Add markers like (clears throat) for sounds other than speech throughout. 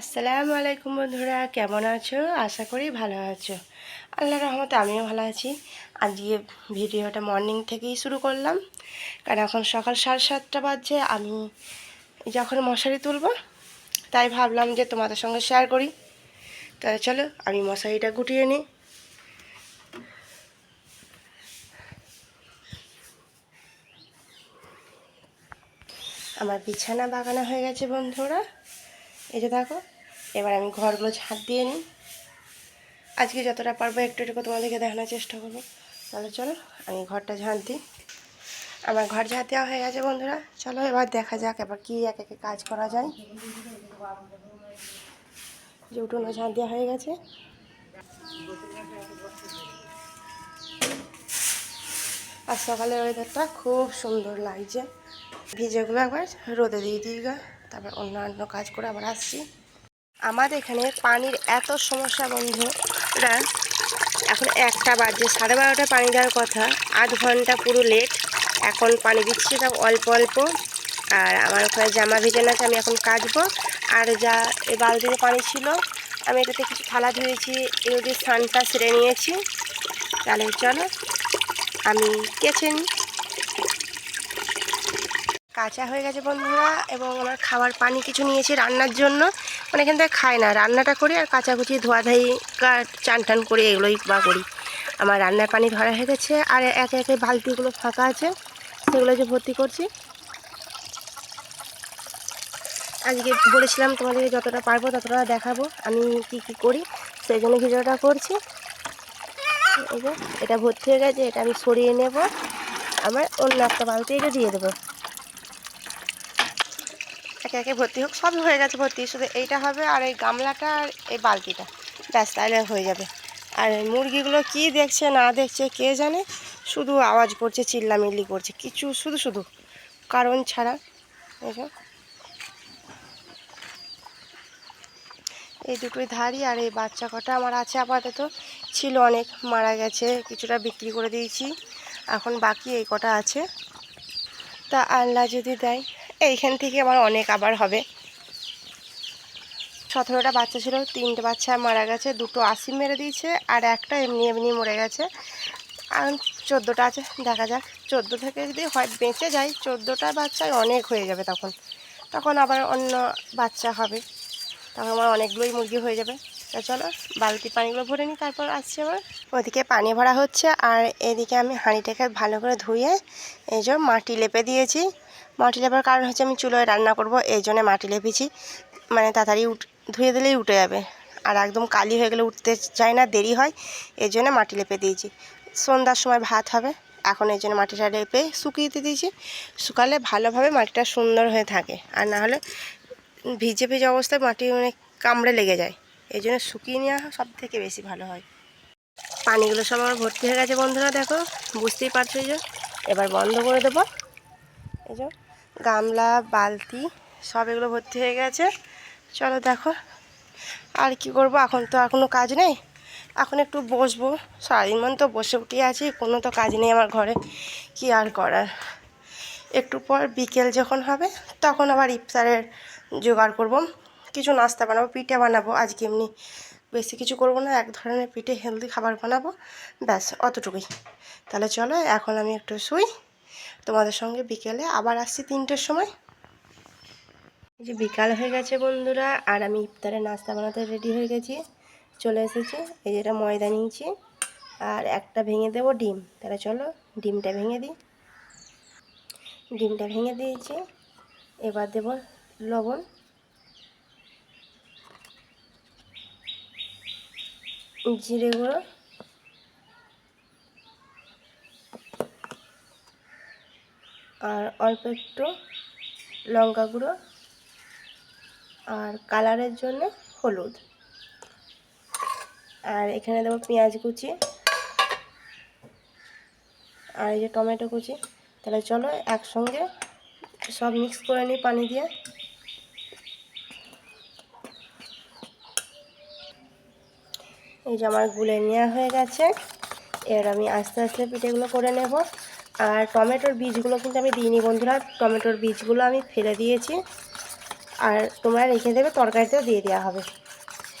আসসালামু আলাইকুম বন্ধুরা, কেমন আছো? আশা করি ভালো আছো। আল্লাহ রহমতে আমিও ভালো আছি। আজকে ভিডিওটা মর্নিং থেকেই শুরু করলাম। কারণ এখন সকাল সাড়ে সাতটা বাজছে, আমি যখন মশারি তুলব, তাই ভাবলাম যে তোমাদের সঙ্গে শেয়ার করি। তাহলে চলো, আমি মশারিটা গুটিয়ে নিই। আমার বিছানা বাগানো হয়ে গেছে বন্ধুরা। এই যে দেখো, এবার আমি ঘরগুলো ঝাঁট দিয়ে নিই। আজকে যতটা পারব একটু একটু তোমাদেরকে দেখানোর চেষ্টা করব। তাহলে চলো, আমি ঘরটা ঝাঁট দিই। আমার ঘর ঝাঁট দেওয়া হয়ে গেছে বন্ধুরা। চলো এবার দেখা যাক এবার কী এক একে কাজ করা যায়। যে উঠোনো ঝাঁট দেওয়া হয়ে গেছে। আর সকালের ওয়েদারটা খুব সুন্দর লাগছে। ভিজেগুলো একবার রোদে দিয়ে দিই গা। তারপর অন্যান্য কাজ করে আবার আসছি। আমাদের এখানে পানির এত সমস্যা বন্ধুরা এখন একটা বাজে সাড়ে বারোটা পানি দেওয়ার কথা। আধ ঘণ্টা পুরো লেট এখন পানি দিচ্ছি তাও অল্প অল্প। আর আমার ওখানে জামা ভিজে আছে, আমি এখন কাচবো। আর যা এই বালতিতে পানি ছিল আমি এটাতে কিছু থালা ধুয়েছি এগুলো দিয়ে স্নানটা সেরে নিয়েছি। তাহলে চলো আমি কেচে নিই। কাঁচা হয়ে গেছে বন্ধুরা এবং আমার খাবার পানি কিছু নিয়েছি রান্নার জন্য। মানে এখান থেকে খায় না, রান্নাটা করি আর কাচাকুচি ধোয়াধাই চান টান করে, এগুলোই বা করি। আমার রান্নার পানি ধরা হয়ে গেছে আর একে একে বালতিগুলো ফাঁকা আছে, সেগুলো যে ভর্তি করছি। আজকে বলেছিলাম তোমাদেরকে যতটা পারব ততটা দেখাবো, আমি কি কি করি, সেই জন্য ভিডিওটা করছি। এটা ভর্তি হয়ে গেছে, এটা আমি সরিয়ে নেব। আমার অন্য একটা বালতি এটা দিয়ে দেবো। একে একে ভর্তি হোক, সবই হয়ে গেছে ভর্তি। শুধু এইটা হবে আর এই গামলাটা আর এই বালতিটা। ব্যাস, তাহলে হয়ে যাবে। আর মুরগিগুলো কি দেখছে, না দেখছে, কে জানে? শুধু আওয়াজ করছে, চিল্লামিল্লি করছে। কিছু, শুধু শুধু। কারণ ছাড়া দেখো এই দুটোই ধারি আর এই বাচ্চা কটা আমার আছে আপাতত। ছিল অনেক, মারা গেছে, কিছুটা বিক্রি করে দিয়েছি। এখন বাকি এই কটা আছে। তা আল্লাহ যদি দেয় এইখান থেকে আমার অনেক আবার হবে। সতেরোটা বাচ্চা ছিল, তিনটে বাচ্চা মারা গেছে, দুটো আসি মেরে দিয়েছে, আর একটা এমনি এমনি মরে গেছে। আর চোদ্দোটা আছে, দেখা যাক। চোদ্দ থেকে যদি হয়, বেঁচে যায় চোদ্দোটা বাচ্চায় অনেক হয়ে যাবে তখন। তখন আবার অন্য বাচ্চা হবে। তখন আমার অনেকগুলোই মুরগি হয়ে যাবে। তা চলো, বালতি পানিগুলো ভরে নিই, তারপর আসছি আবার। ওদিকে পানি ভরা হচ্ছে, আর এদিকে আমি হাঁড়িটাকে ভালো করে ধুয়ে, এই যে মাটি লেপে দিয়েছি। মাটি লেপার কারণ হচ্ছে আমি চুলোয় রান্না করব, এই জন্য মাটি লেপেছি। মানে তাড়াতাড়ি ধুয়ে দিলেই উঠে যাবে। আর একদম কালি হয়ে গেলে উঠতে চায় না, দেরি হয়, এই জন্য মাটি লেপে দিয়েছি। সন্ধ্যার সময় ভাত হবে, এখন এই জন্য মাটিটা লেপে শুকিয়ে দিয়ে দিয়েছি। শুকালে ভালোভাবে মাটিটা সুন্দর হয়ে থাকে, আর না হলে ভিজে ভিজে অবস্থায় মাটি অনেক কামড়ে লেগে যায়। এই জন্য শুকিয়ে নেওয়া সব থেকে বেশি ভালো হয়। পানিগুলো সব আমার ভর্তি হয়ে গেছে বন্ধুরা, দেখো, বুঝতেই পারছ যে। এবার বন্ধ করে দেবো। এই যে। গামলা, বালতি, সব এগুলো ভর্তি হয়ে গেছে। চলো দেখো আর কি করব, এখন তো আর কোনো কাজ নেই। এখন একটু বসবো। সারাদিন মান তো বসে উঠে আছি, কোনো তো কাজ নেই আমার ঘরে। কি আর করার? একটু পর বিকেল যখন হবে, তখন আবার ইফতারের জোগাড় করব। কিছু নাস্তা বানাবো, পিঠে বানাবো, আজকে এমনি বেশি কিছু করব না, এক ধরনের পিঠে হেলদি খাবার বানাবো। ব্যাস, অতটুকুই। তাহলে চলো, এখন আমি একটু শুই। তোমাদের সঙ্গে বিকেলে আবার আসছি তিনটের সময়। এই যে বিকাল হয়ে গেছে বন্ধুরা, আর আমি ইফতারে নাস্তা বানাতে রেডি হয়ে গেছি। চলে এসেছি, এই যেটা ময়দা নিয়েছি, আর একটা ভেঙে দেবো ডিম। তাহলে চলো, ডিমটা ভেঙে দিই। ডিমটা ভেঙে দিয়েছি, এবার দেব লবণ। জিরে গুঁড়ো আর অল্প একটু লঙ্কা গুঁড়ো আর কালারের জন্য হলুদ। আর এখানে দেবো পেঁয়াজ কুচি আর এই যে টমেটো কুচি। তাহলে চলো একসঙ্গে সব মিক্স করে নিই পানি দিয়ে। এই যে আমার গুলে নেওয়া হয়ে গেছে। এবার আমি আস্তে আস্তে পিঠেগুলো করে নেব। আর টমেটোর বীজগুলো কিন্তু আমি দিইনি বন্ধুরা। টমেটোর বীজগুলো আমি ফেলে দিয়েছি। আর তোমরা রেখে দেবে, তরকারিতেও দিয়ে দেওয়া হবে।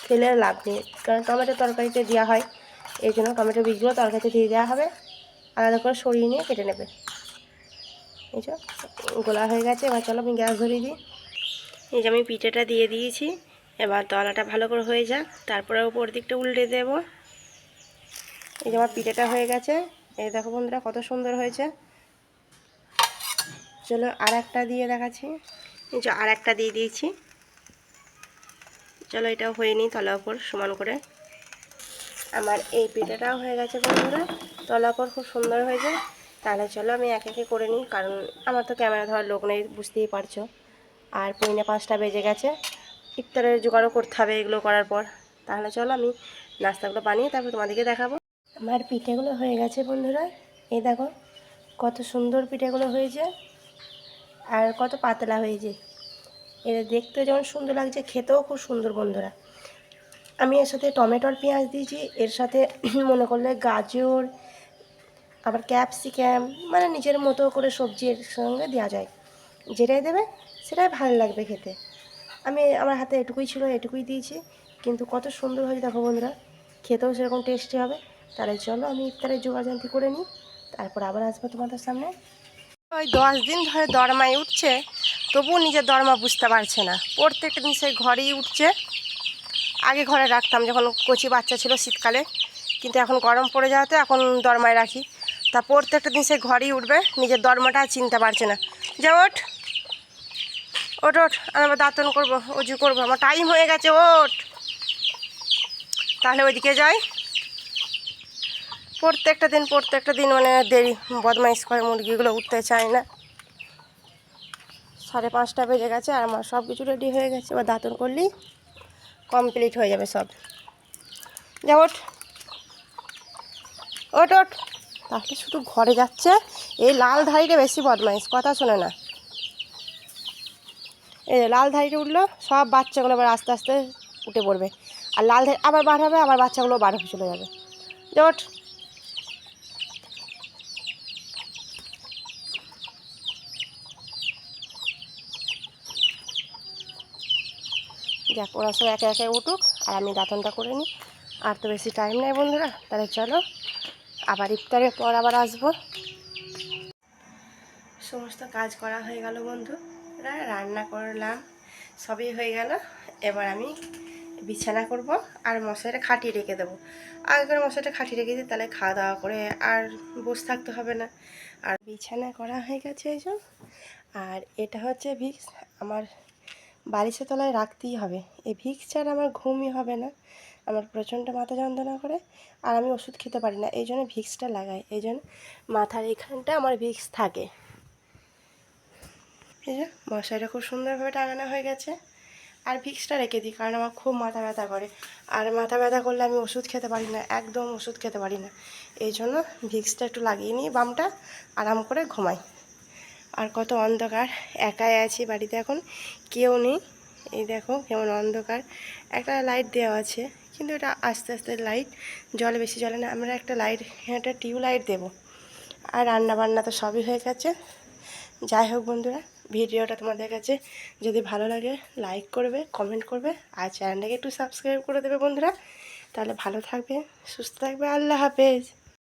ফেলে লাভ নেই, কারণ টমেটো তরকারিতে দেওয়া হয়। এই জন্য টমেটো বীজগুলো তরকারিতে দিয়ে দেওয়া হবে। আলাদা করে সরিয়ে নিয়ে কেটে নেবে। এই যে, গোলা হয়ে গেছে। এবার চলো আমি গ্যাস ধরিয়ে দিই। এই যে আমি পিঠেটা দিয়ে দিয়েছি। এবার তলাটা ভালো করে হয়ে যাক। তারপরে উপর দিকটা উল্টে দেব। এই যে আমার পিঠেটা হয়ে গেছে। এই দেখো বন্ধুরা, কত সুন্দর হয়েছে। চলো আর একটা দিয়ে দেখাচ্ছি। এই যে আর একটা দিয়ে দিয়েছি। চলো এটাও হয়ে নিই তলা উপর সমান করে। আমার এই পিঠেটাও হয়ে গেছে বন্ধুরা তলা উপর খুব সুন্দর হয়েছে। তাহলে চলো আমি এক একে করে নিই, কারণ আমার তো ক্যামেরা ধরার লোক নেই, বুঝতেই পারছ। আর পৌনে পাঁচটা বেজে গেছে, ইফতারের জোগাড়ও করতে হবে এগুলো করার পর। তাহলে চলো আমি নাস্তাগুলো বানিয়ে তারপর তোমাদেরকে দেখাবো। আমার পিঠেগুলো হয়ে গেছে বন্ধুরা। এই দেখো, কত সুন্দর পিঠেগুলো হয়েছে আর কত পাতলা হয়েছে। এটা দেখতে যেমন সুন্দর লাগছে, খেতেও খুব সুন্দর বন্ধুরা। আমি এর সাথে টমেটোর পেঁয়াজ দিয়েছি, এর সাথে (clears throat) মনে করলে গাজর, আবার ক্যাপসিক্যাম মানে নিজের মতো করে সবজি এর সঙ্গে দেওয়া যায়। যেটাই দেবে, সেটাই ভালো লাগবে খেতে। আমি, আমার হাতে এটুকুই ছিল, এটুকুই দিয়েছি। কিন্তু কত সুন্দর হয়েছে দেখো বন্ধুরা, খেতেও সেরকম টেস্টি হবে। তাহলে চলো আমি ইফতারের জোগাড়জান্তি করে নিই, তারপর আবার আসব তোমাদের সামনে। ওই দশ দিন ধরে দরমায় উঠছে, তবুও নিজের দরমা বুঝতে পারছে না। প্রত্যেকটা দিন সেই ঘরেই উঠছে। আগে ঘরে রাখতাম যখন কচি বাচ্চা ছিল শীতকালে, কিন্তু এখন গরম পড়ে যাওয়াতে এখন দরমায় রাখি। তা প্রত্যেকটা দিন সে ঘরেই উঠবে, নিজের দরমাটা চিনতে পারছে না। যা ওঠ ওঠ ওঠ, আমি আবার দাঁতন করব, অজু করব, আমার টাইম হয়ে গেছে, ওঠ। তাহলে ওইদিকে যাই। প্রত্যেকটা দিন প্রত্যেকটা দিন মানে দেরি, বদমাইশ করে মুরগিগুলো উঠতে চায় না। সাড়ে পাঁচটা বেজে গেছে আর আমার সব কিছু রেডি হয়ে গেছে। এবার দাঁতন করলেই কমপ্লিট হয়ে যাবে সব। যা, ওঠ। ওট ওঠ। তাহলে শুধু ঘরে যাচ্ছে। এই লাল ধাড়িটা বেশি বদমাইশ, কথা শোনে না। এই লাল ধাড়িটা উঠল, সব বাচ্চাগুলো আবার আস্তে আস্তে উঠে পড়বে। আর লাল ধাড়ি আবার বার হবে, আবার বাচ্চাগুলো বার হয়ে চলে যাবে। যে দেখ ওরা সব একে একে উঠুক আর আমি দাঁতনটা করে নিই। আর তো বেশি টাইম নেই বন্ধুরা, তাহলে চলো, আবার ইফতারের পর আবার আসব। সমস্ত কাজ করা হয়ে গেল বন্ধু রান্না করলাম, সবই হয়ে গেল। এবার আমি বিছানা করব আর মশাইটা খাটিয়ে রেখে দেবো। আগে করে মশাইটা খাটিয়ে রেখে দিই, তাহলে খাওয়া দাওয়া করে আর বসে থাকতে হবে না। আর বিছানা করা হয়ে গেছে এই। আর এটা হচ্ছে ভিক্স, আমার বালিশের তলায় রাখতেই হবে। এই ভিক্স ছাড়া আমার ঘুমই হবে না। আমার প্রচণ্ড মাথা যন্ত্রণা করে আর আমি ওষুধ খেতে পারি না। এই জন্য ভিক্সটা লাগাই। এই জন্য মাথার এইখানটা আমার ভিক্স থাকে। এই যে মশারিটা খুব সুন্দরভাবে টাঙানো হয়ে গেছে। আর ভিক্সটা রেখে দিই কারণ আমার খুব মাথা ব্যথা করে। আর মাথা ব্যথা করলে আমি ওষুধ খেতে পারি না, একদম ওষুধ খেতে পারি না। এই জন্য ভিক্সটা একটু লাগিয়ে নিই, বামটা আরাম করে ঘুমাই। আর কত অন্ধকার, একাই আছি বাড়িতে এখন, কেউ নেই। এই দেখো কেমন অন্ধকার। একটা লাইট দেওয়া আছে, কিন্তু এটা আস্তে আস্তে লাইট জলে বেশি জলে না, আমরা একটা লাইট একটা টিউব লাইট দেবো। আর রান্না বান্না তো সবই হয়ে গেছে। যাই হোক বন্ধুরা, ভিডিওটা তোমাদের কাছে যদি ভালো লাগে লাইক করবে কমেন্ট করবে, আর চ্যানেলটাকে একটু সাবস্ক্রাইব করে দেবে বন্ধুরা। তাহলে ভালো থাকবে, সুস্থ থাকবে, আল্লাহ হাফেজ।